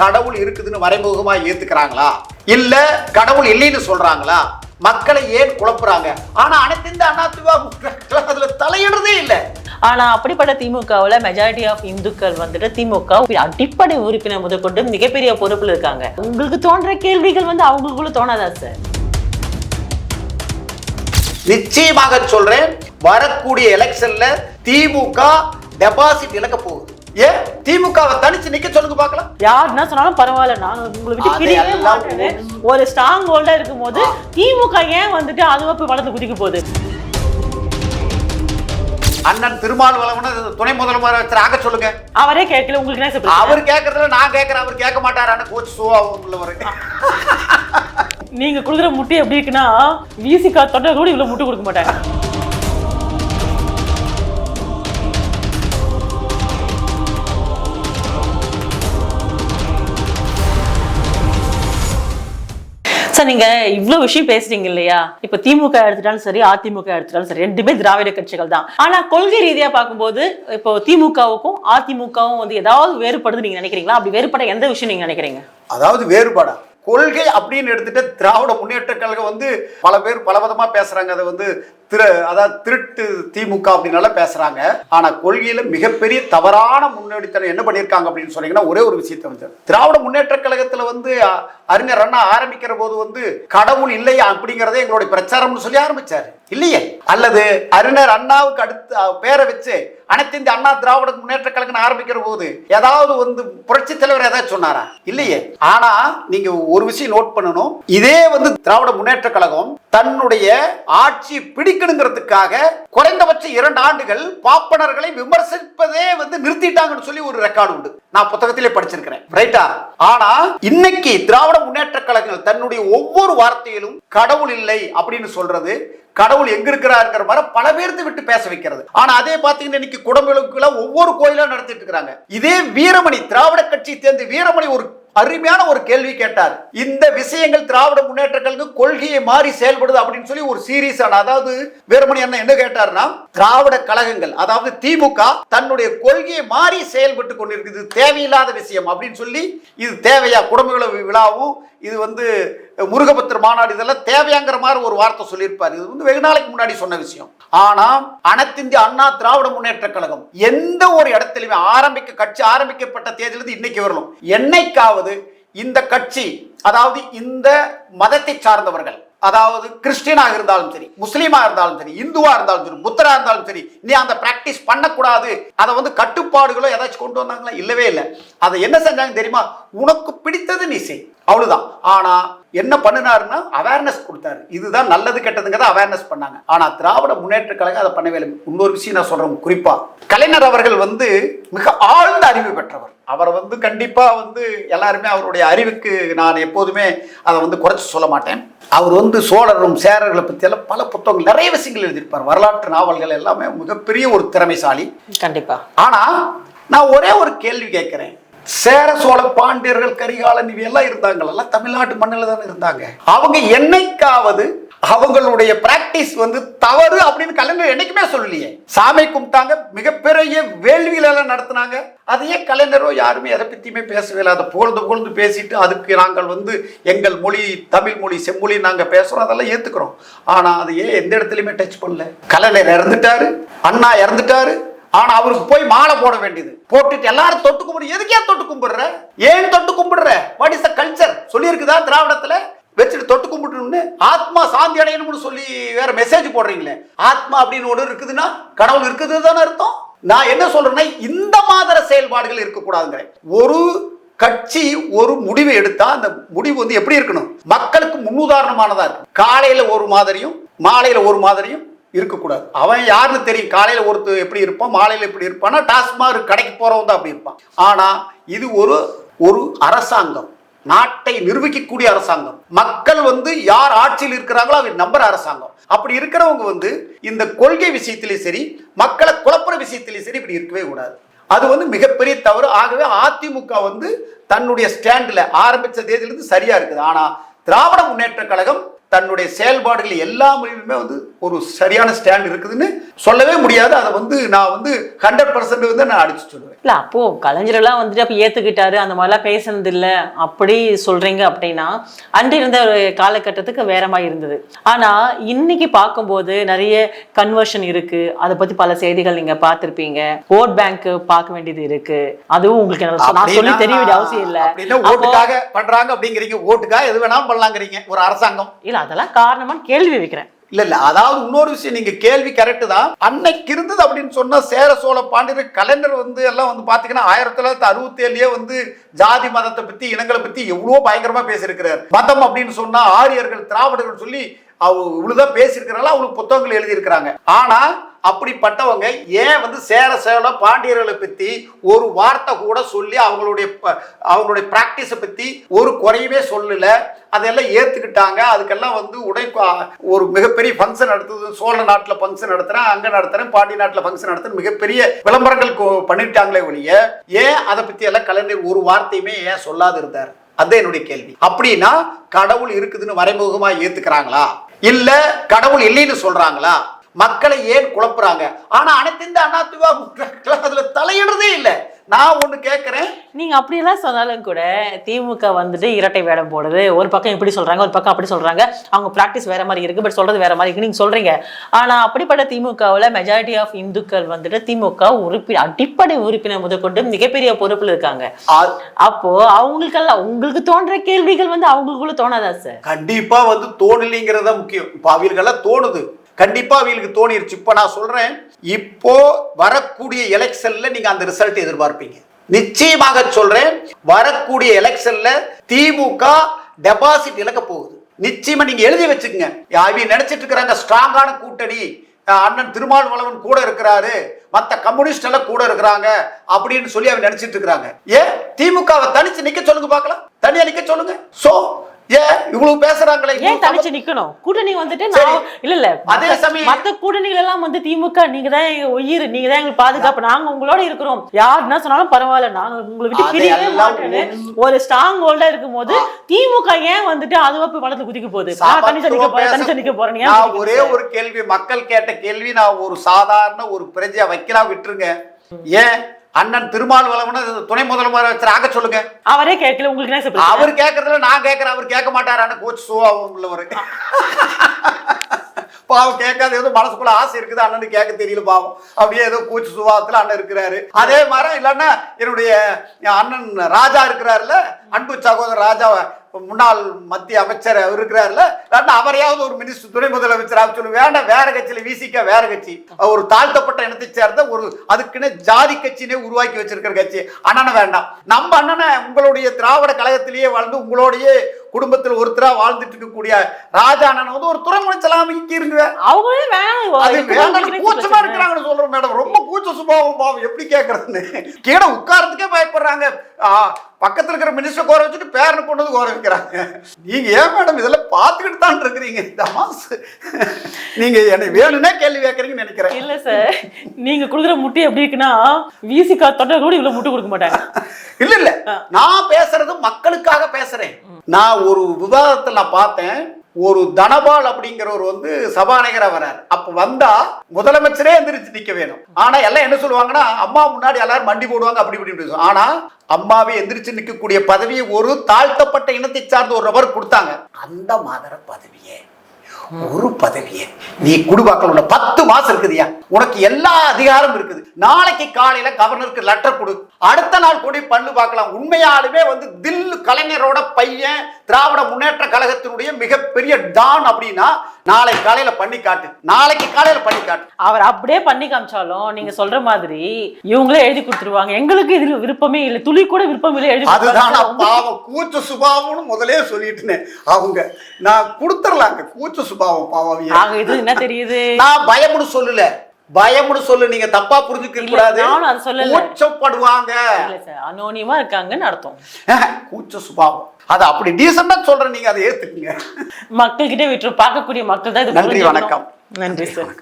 கடவுள் இருக்குதுன்னு மறைமுகமா ஏத்துக்கிறாங்களா? இல்ல கடவுள் இல்லைன்னு சொல்றாங்களா? மக்களை ஏன் குழப்புறாங்க? ஆனா அனைத்து இந்த அதிமுக அதுல தலையிடுறதே இல்ல. ஆனா அப்படிப்பட்ட திமுகவுல மெஜாரிட்டி ஆஃப் இந்துக்கள் வந்துட்டு திமுக அடிப்படை உறுப்பினர் முதற்கொண்டு மிகப்பெரிய பொறுப்புல இருக்காங்க. உங்களுக்கு தோன்ற கேள்விகள் வந்து அவங்களுக்குள்ள தோணாதா சார் நிச்சயமாக சொல்றேன். வரக்கூடிய எலெக்ஷன்ல திமுக டெபாசிட் இழக்க போகுது. ஏன் திமுகவை தனிச்சு நிக்க சொல்லுங்க பார்க்கலாம். யார் என்ன சொன்னாலும் பரவாயில்ல. நாங்க உங்களை விட்டு பிரியவே மாட்டேன்னு ஒரு ஸ்ட்ராங் ஹோல்டா இருக்கும்போது திமுக ஏன் வந்துட்டு அதுவா போய் வளர்ந்து குதிக்க போகுது? அண்ணன் திருமாவளவன துணை முதலமைச்சர் ஆக சொல்லுங்க. அவரே கேட்கல உங்களுக்கு என்ன? அவர் கேட்கறதுல நான் கேட்கறேன். அவர் கேட்க மாட்டாரான்னு கோச் சோவா உள்ளவர். நீங்க கொடுக்குற முட்டை எப்படி இருக்குன்னா விசிகா தொட்டா கூட இவ்வளவு முட்டை கொடுக்க மாட்டாங்க சார் நீங்க இவ்வளவு விஷயம் பேசுறீங்க இல்லையா? இப்ப திமுக எடுத்துட்டாலும் சரி அதிமுக எடுத்துட்டாலும் சரி ரெண்டுமே திராவிட கட்சிகள் தான். ஆனா கொள்கை ரீதியா பார்க்கும்போது இப்போ திமுகவுக்கும் அதிமுகவும் வந்து ஏதாவது வேறுபடுது நீங்க நினைக்கிறீங்களா? அப்படி வேறுபட எந்த விஷயம் நீங்க நினைக்கிறீங்க? அதாவது வேறுபாடா? கொள்கை அப்படின்னு எடுத்துட்டு திராவிட முன்னேற்ற கழகம் வந்து பல பேர் பலவிதமா பேசுறாங்க. அதை வந்து திரு அதாவது திருட்டு திமுக அப்படின்னால பேசுறாங்க. ஆனா கொள்கையில மிகப்பெரிய தவறான முன்னெடுத்தனம் என்ன பண்ணியிருக்காங்க அப்படின்னு சொன்னீங்கன்னா ஒரே ஒரு விஷயத்த வந்து திராவிட முன்னேற்ற கழகத்துல வந்து அறிஞர் அண்ணா ஆரம்பிக்கிற போது வந்து கடவுள் இல்லையா அப்படிங்கறதே எங்களுடைய பிரச்சாரம்னு சொல்லி ஆரம்பிச்சாரு. இல்லையே? அல்லது அறிஞர் அண்ணாவுக்கு அடுத்து பேரை வச்சு அனைத்து இந்த அண்ணா திராவிட முன்னேற்ற கழகம் ஆரம்பிக்கிற போது ஏதாவது வந்து புரட்சி தலைவர் ஏதாவது சொன்னாரா? இல்லையே? ஆனா நீங்க ஒரு விஷயம் நோட் பண்ணணும். இதே வந்து திராவிட முன்னேற்ற கழகம் தன்னுடைய ஆட்சி பிடிக்கணுங்கிறதுக்காக குறைந்தபட்ச இரண்டு ஆண்டுகள் பாப்பனர்களை விமர்சிப்பதே வந்து நிறுத்திட்டாங்கன்னு சொல்லி ஒரு ரெக்கார்டு உண்டு. நான் புத்தகத்திலே படிச்சிருக்கிறேன். ரைட்டா ஆனா இன்னைக்கு திராவிட முன்னேற்ற கழகங்கள் தன்னுடைய ஒவ்வொரு வார்த்தையிலும் கடவுள் இல்லை அப்படின்னு சொல்றது கடவுள் எங்க இருக்கிறாருங்கிற மாதிரி பல பேர்த்து விட்டு பேச வைக்கிறது. ஆனா அதே பாத்தீங்கன்னா இன்னைக்கு குடமுழுக்குல ஒவ்வொரு கோயிலா நடத்திட்டு இருக்கிறாங்க. இதே வீரமணி திராவிட கட்சி தேர்ந்து வீரமணி ஒரு அருமையான ஒரு கேள்வி கேட்டார். இந்த விஷயங்கள் திராவிட முன்னேற்ற கழக கொள்கையை மாறி செயல்படுது அப்படின்னு சொல்லி ஒரு சீரியஸ் அதாவது வீரமணி அண்ணன் என்ன கேட்டார்னா திராவிட கழகங்கள் அதாவது திமுக தன்னுடைய கொள்கையை மாறி செயல்பட்டு கொண்டிருக்குது. தேவையில்லாத விஷயம் அப்படின்னு சொல்லி இது தேவையா? குடும்பங்கள விழாவும் இது வந்து முருகபத்திர மாநாடு இதெல்லாம் தேவையாங்கிற மாதிரி ஒரு வார்த்தை சொல்லியிருப்பார். இது வந்து வெகு நாளைக்கு முன்னாடி சொன்ன விஷயம். ஆனா அனைத்திந்திய அண்ணா திராவிட முன்னேற்ற கழகம் எந்த ஒரு இடத்துலையுமே ஆரம்பிக்க கட்சி ஆரம்பிக்கப்பட்ட தேதியிலிருந்து இன்னைக்கு வரலும் என்னைக்காவது இந்த கட்சி அதாவது இந்த மதத்தை சார்ந்தவர்கள் அதாவது கிறிஸ்டியனாக இருந்தாலும் சரி முஸ்லீமா இருந்தாலும் சரி இந்துவா இருந்தாலும் சரி புத்தரா இருந்தாலும் சரி நீ அந்த பிராக்டிஸ் பண்ணக்கூடாது அதை வந்து கட்டுப்பாடுகளோ ஏதாச்சும் கொண்டு வந்தாங்களா? இல்லவே இல்லை. அதை என்ன செஞ்சாங்க தெரியுமா? உனக்கு பிடித்தது நீ செய். அவ்வளவுதான். ஆனா என்ன பண்ணினாருன்னா அவேர்னஸ் கொடுத்தாரு. இதுதான் நல்லது கெட்டதுங்கிறத அவேர்னஸ் பண்ணாங்க. ஆனா திராவிட முன்னேற்ற கழகம் அதை பண்ணவே இல்லை. இன்னொரு விஷயம் நான் சொல்றேன் குறிப்பா. கலைஞர் அவர்கள் வந்து மிக ஆழ்ந்த அறிவு பெற்றவர். அவர் வந்து கண்டிப்பா வந்து எல்லாருமே அவருடைய அறிவுக்கு நான் எப்போதுமே அதை வந்து குறைச்சு சொல்ல மாட்டேன். அவர் வந்து சோழரும் சேரர்களை பத்தி எல்லாம் பல புத்தகங்கள் நிறைய விஷயங்கள் எழுதியிருப்பார். வரலாற்று நாவல்கள் எல்லாமே மிகப்பெரிய ஒரு திறமைசாலி. கண்டிப்பா. ஆனா நான் ஒரே ஒரு கேள்வி கேட்கிறேன். சேர சோழ பாண்டியர்கள் கரிகாலன் இவ எல்லாம் தமிழ்நாட்டு மண்ணில் தானே இருந்தாங்க. அவங்க என்னைக்காவது அவங்களுடைய பிராக்டிஸ் வந்து தவறு அப்படின்னு கலைஞர் என்னைக்குமே சொல்லலையே. சாமி கும்பிட்டாங்க மிகப்பெரிய வேள்வியிலெல்லாம் நடத்தினாங்க. அதையே கலைஞரோ யாருமே எதை பற்றியுமே பேசவே இல்லை. அதை புகழ்ந்து புகழ்ந்து பேசிட்டு அதுக்கு நாங்கள் வந்து எங்கள் மொழி தமிழ் மொழி செம்மொழி நாங்கள் பேசுகிறோம் அதெல்லாம் ஏற்றுக்கிறோம் ஆனால் அதையே எந்த இடத்துலையுமே டச் பண்ணல. கலைஞர் இறந்துட்டாரு அண்ணா இறந்துட்டாரு ஆனா அவருக்கு போய் மாலை போட வேண்டியது. போட்டுட்டு எல்லாரும் தொட்டு கும்பிடு. எதுக்கே தொட்டு கும்பிடுற? ஏன் தொட்டு கும்பிடுற? வாட் இஸ் த கல்ச்சர் சொல்லியிருக்குதா திராவிடத்துல? வச்சுட்டு தொட்டு கும்பிட்டுன்னு ஆத்மா சாந்தி அடையணும்னு சொல்லி வேற மெசேஜ் போடுறீங்களே. ஆத்மா அப்படின்னு ஒன்று இருக்குதுன்னா கடவுள் இருக்குது தானே அர்த்தம்? நான் என்ன சொல்றேன்னா இந்த மாதிரி செயல்பாடுகள் இருக்கக்கூடாதுங்கிறேன். ஒரு கட்சி ஒரு முடிவு எடுத்தா அந்த முடிவு வந்து எப்படி இருக்கணும்? மக்களுக்கு முன்னுதாரணமானதா இருக்கும் காலையில ஒரு மாதிரியும் மாலையில ஒரு மாதிரியும் இருக்கக்கூடாது. அவன் யாருன்னு தெரியும். காலையில் ஒருத்தர் எப்படி இருப்பான் மாலையில் எப்படி இருப்பான்னா டாஸ்மாக் கடைக்கு போகிறவன் தான் அப்படி இருப்பான். ஆனால் இது ஒரு ஒரு அரசாங்கம். நாட்டை நிர்வகிக்கக்கூடிய அரசாங்கம். மக்கள் வந்து யார் ஆட்சியில் இருக்கிறாங்களோ அவங்க நம்புற அரசாங்கம். அப்படி இருக்கிறவங்க வந்து இந்த கொள்கை விஷயத்திலையும் சரி மக்களை குழப்புற விஷயத்திலையும் சரி இப்படி இருக்கவே கூடாது. அது வந்து மிகப்பெரிய தவறு. ஆகவே அதிமுக வந்து தன்னுடைய ஸ்டாண்டில் ஆரம்பித்த தேதியிலிருந்து சரியா இருக்குது. ஆனால் திராவிட முன்னேற்ற கழகம் தன்னுடைய செயல்பாடுகள் எல்லா முறையிலுமே வந்து ஒரு சரியான ஸ்டாண்ட் இருக்குதுன்னு சொல்லவே முடியாது. அதை வந்து நான் வந்து ஹண்ட்ரட் பர்சன்ட் வந்து நான் அடிச்சு சொல்லுவேன். இல்ல அப்போ கலைஞர் எல்லாம் வந்துட்டு அப்ப ஏத்துக்கிட்டாரு அந்த மாதிரிலாம் பேசுனது இல்ல அப்படி சொல்றீங்க அப்படின்னா அன்று இருந்த ஒரு காலகட்டத்துக்கு வேற மாதிரி இருந்தது. ஆனா இன்னைக்கு பார்க்கும்போது நிறைய கன்வர்ஷன் இருக்கு. அதை பத்தி பல செய்திகள் நீங்க பார்த்திருப்பீங்க. ஓட் பேங்க் பார்க்க வேண்டியது இருக்கு. அதுவும் உங்களுக்கு நான் சொல்லி தெரிய வேண்டிய அவசியம் இல்ல. ஓட்டுக்காக பண்றாங்க அப்படிங்கிறீங்க. ஓட்டுக்காக எது வேணாலும் பண்ணலாங்கிறீங்க. ஒரு அரசாங்கம். இல்ல அதெல்லாம் காரணமான்னு கேள்வி வைக்கிறேன். இல்ல இல்ல அதாவது இன்னொரு விஷயம் நீங்க கேள்வி கரெக்ட் தான். அன்னைக்கு இருந்தது அப்படின்னு சொன்னா சேர சோழ பாண்டியர் கலைஞர் வந்து எல்லாம் வந்து பாத்தீங்கன்னா ஆயிரத்தி தொள்ளாயிரத்தி அறுபத்தி ஏழுலயே வந்து ஜாதி மதத்தை பத்தி இனங்களை பத்தி எவ்வளவோ பயங்கரமா பேசியிருக்கிறார். மதம் அப்படின்னு சொன்னா ஆரியர்கள் திராவிடர்கள் சொல்லி அவ இவ்வளவுதான் பேசியிருக்கிறாங்களா அவங்களுக்கு புத்தகங்கள் எழுதியிருக்கிறாங்க. ஆனா அப்படிப்பட்டவங்க ஏன் வந்து சேர சோழ பாண்டியர்களை பற்றி ஒரு வார்த்தை கூட சொல்லி அவங்களுடைய ப- அவங்களுடைய ப்ராக்டிஸை பற்றி ஒரு குறையுமே சொல்லலை. அதெல்லாம் ஏற்றுக்கிட்டாங்க அதுக்கெல்லாம் வந்து உடை ஒரு மிகப்பெரிய ஃபங்க்ஷன் நடத்துது. சோழ நாட்டில் ஃபங்க்ஷன் நடத்துகிறேன் அங்கே நடத்துகிறேன் பாண்டி நாட்டில் ஃபங்க்ஷன் நடத்துகிறேன் மிகப்பெரிய விளம்பரங்கள் பண்ணிட்டாங்களே ஒழிய ஏன் அதை பற்றி எல்லாம் கலைஞர் ஒரு வார்த்தையுமே ஏன் சொல்லாது இருந்தார்? அதுதான் என்னுடைய கேள்வி. அப்படின்னா கடவுள் இருக்குதுன்னு மறைமுகமாக ஏற்றுக்கிறாங்களா இல்லை கடவுள் இல்லைன்னு சொல்கிறாங்களா மக்களை ஏன் குழப்புறாங்க? ஆனா அனைத்து இந்த அதிமுக அதுல தலையிடுறதே இல்லை. நான் ஒண்ணு கேட்கிறேன் நீங்க அப்படியெல்லாம் சொன்னாலும் கூட திமுக வந்துட்டு இரட்டை வேடம் போடுது. ஒரு பக்கம் இப்படி சொல்றாங்க ஒரு பக்கம் அப்படி சொல்றாங்க. அவங்க பிராக்டிஸ் வேற மாதிரி இருக்கு பட் சொல்றது வேற மாதிரி இருக்கு. நீங்க சொல்றீங்க. ஆனா அப்படிப்பட்ட திமுகவுல மெஜாரிட்டி ஆஃப் இந்துக்கள் வந்துட்டு திமுக உறுப்பினர் அடிப்படை உறுப்பினர் முதற்கொண்டு மிகப்பெரிய பொறுப்புல இருக்காங்க. அ- அப்போ அவங்களுக்கெல்லாம் உங்களுக்கு தோன்ற கேள்விகள் வந்து அவங்களுக்குள்ள தோணாதா சார் கண்டிப்பா வந்து தோணலைங்கிறது தான் முக்கியம். இப்போ அவியல்கெல்லாம் தோணுது. கண்டிப்பாக அவங்களுக்கு தோணிருச்சு. இப்போ நான் சொல்கிறேன் இப்போ வரக்கூடிய எலெக்ஷனில் நீங்கள் அந்த ரிசல்ட் எதிர்பார்ப்பீங்க. நிச்சயமாக சொல்கிறேன் வரக்கூடிய எலெக்ஷனில் திமுக டெபாசிட் இழக்க போகுது. நிச்சயமா நீங்க எழுதி வச்சுக்கங்க. அவங்க நினைச்சிட்டு இருக்கிறாங்க ஸ்ட்ராங்கான கூட்டணி. அண்ணன் அண்ணன் திருமாவளவன் கூட இருக்கிறாரு. மற்ற கம்யூனிஸ்ட் எல்லாம் கூட இருக்கிறாங்க அப்படின்னு சொல்லி அவன் நினைச்சிட்டு இருக்கிறாங்க. ஏன்? திமுகவை தனிச்சு நிக்க சொல்லுங்க பார்க்கலாம். தனியா நிக்க சொல்லுங்க. சோ ஏன் இவ்வளவு பேசுறாங்களே? ஏன் தனிச்சு நிக்கணும்? கூட்டணி வந்துட்டு. நான் இல்ல இல்ல. அதே சமயம் மத்த கூட்டணிகள் எல்லாம் வந்து திமுக நீங்க தான் எங்க உயிர் நீங்க தான் எங்களுக்கு பாதுகாப்பு. நாங்க உங்களோட இருக்கிறோம். யார் என்ன சொன்னாலும் பரவாயில்ல. நாங்க உங்களை விட்டு பிரியவே ஒண்ணு- ஒரு ஸ்ட்ராங் ஹோல்டா இருக்கும் போது திமுக ஏன் வந்துட்டு அதுவா போய் வளர்த்து குதிக்க போகுது? நான் தனிச்சு நிக்க போறேன். தனிச்சு நிக்க போறேன். நான் ஒரே? ஒரு கேள்வி மக்கள் கேட்ட கேள்வி நான் ஒரு சாதாரண ஒரு பிரஜையா வைக்கலாம் விட்டுருங்க. ஏன்? அண்ணன் திருமாவளவன் துணை முதலமைச்சர் ஆக சொல்லுங்க. அவரே கேட்கல உங்களுக்கு? அவர் கேட்கறதுல நான் கேட்கறேன் அவர் கேட்க மாட்டாரான்னு கோச் சுவாவும் உள்ளவர். பாவம் கேட்காத ஏதோ மனசுக்குள்ள ஆசை இருக்குது அண்ணனுக்கு கேட்க தெரியல பாவம். அப்படியே ஏதோ கூச்சு சுபாவத்துல அண்ணன் இருக்கிறாரு. அதே மாதிரி இல்லைன்னா என்னுடைய அண்ணன் ராஜா இருக்கிறாருல்ல அன்பு சகோதரர் ராஜா முன்னாள் மத்திய அமைச்சர் இல்லாட்டா அவரையாவது ஒரு மினிஸ்டர் துணை முதலமைச்சராக சொல்லு வேண்டாம் வேற கட்சியில விசிக்க வேற கட்சி. ஒரு தாழ்த்தப்பட்ட இனத்தை சேர்ந்த ஒரு அதுக்குன்னு ஜாதி கட்சினே உருவாக்கி வச்சிருக்கிற கட்சி. அண்ணனை வேண்டாம். நம்ம அண்ணனை உங்களுடைய திராவிட கழகத்திலேயே வாழ்ந்து உங்களுடைய குடும்பத்தில் ஒருத்தரா வாழ்ந்துட்டு இருக்கக்கூடிய ராஜா அண்ணன் வந்து ஒரு துறை முதலமைச்சராக இருங்க அவங்களே வேணாம். கூச்சமா? இருக்கிறாங்கன்னு சொல்றேன் மேடம். ரொம்ப கூச்ச சுபாவம் பாவம். எப்படி கேட்கறதுன்னு கீழே உட்கார்றதுக்கே பயப்படுறாங்க. பக்கத்துல இருக்கிற மினிஸ்டர் கோர வச்சுட்டு பேரனை கொண்டு வந்து கோர வைக்கிறாங்க. நீங்க ஏன் மேடம் இதெல்லாம் பார்த்துக்கிட்டு தான் இருக்கிறீங்க? தமாஸ் நீங்க என்னை வேணும்னே கேள்வி கேட்கறீங்கன்னு நினைக்கிறேன். இல்ல சார் நீங்க குடுக்குற முட்டை எப்படி இருக்குன்னா விசிகா தொண்டர் கூட இவ்வளவு முட்டை கொடுக்க மாட்டாங்க. இல்ல இல்ல. நான் பேசுறது மக்களுக்காக பேசுறேன். நான் ஒரு விவாதத்தில் நான் பார்த்தேன். ஒரு தனபால் அப்படிங்கிறவர் வந்து சபாநாயகரா வரார். அப்ப வந்தா முதலமைச்சரே எந்திரிச்சு நிக்க வேணும். ஆனா எல்லாம் என்ன சொல்லுவாங்கன்னா அம்மா முன்னாடி எல்லாரும் மண்டி போடுவாங்க அப்படி இப்படி பேசுவாங்க ஆனா அம்மாவை எந்திரிச்சு நிற்கக்கூடிய பதவியை ஒரு தாழ்த்தப்பட்ட இனத்தை சார்ந்த ஒரு நபர் கொடுத்தாங்க. அந்த மாதிரி பதவியே ஒரு பதவியே. நீ குடுவாக்கள் உள்ள பத்து மாசம் இருக்குதுயா? உனக்கு எல்லா அதிகாரம் இருக்குது. நாளைக்கு காலையில கவர்னருக்கு லெட்டர் கொடு. அடுத்த நாள் கூடி பண்ணு பார்க்கலாம். உண்மையாலுமே வந்து தில்லு கலைஞரோட பையன் திராவிட முன்னேற்ற கழகத்தினுடைய மிகப்பெரிய டான் அப்படின்னா நாளை காலையில பண்ணி காட்டு. நாளைக்கு காலையில பண்ணி காட்டு. அவர் அப்படியே பண்ணி காமிச்சாலும் நீங்க சொல்ற மாதிரி இவங்களே எழுதி கொடுத்துருவாங்க. எங்களுக்கு இதுல விருப்பமே இல்லை. துளி கூட விருப்பம் இல்லை எழுதி அதுதான். பாவம். கூச்ச சுபாவம்னு முதலே சொல்லிட்டேன் அவங்க நான் கொடுத்துடலாங்க. கூச்ச சுபாவம் பாவம் ஆக இது என்ன தெரியுது? நான் பயம்னு சொல்லல. பயம்னு சொல்லு நீங்க தப்பா புரிஞ்சுக்க கூடாது. நானும் அதை சொல்லல. கூச்சப்படுவாங்க. இல்ல சார் அனோனியமா இருக்காங்கன்னு அர்த்தம். கூச்ச சுபாவம். அது அப்படி டீசெண்டா சொல்றேன் நீங்க அதை ஏத்துக்குங்க. மக்கள் கிட்ட விட்டு பார்க்கக்கூடிய மக்கள் தான் இது நன்றி. வணக்கம். நன்றி சார்.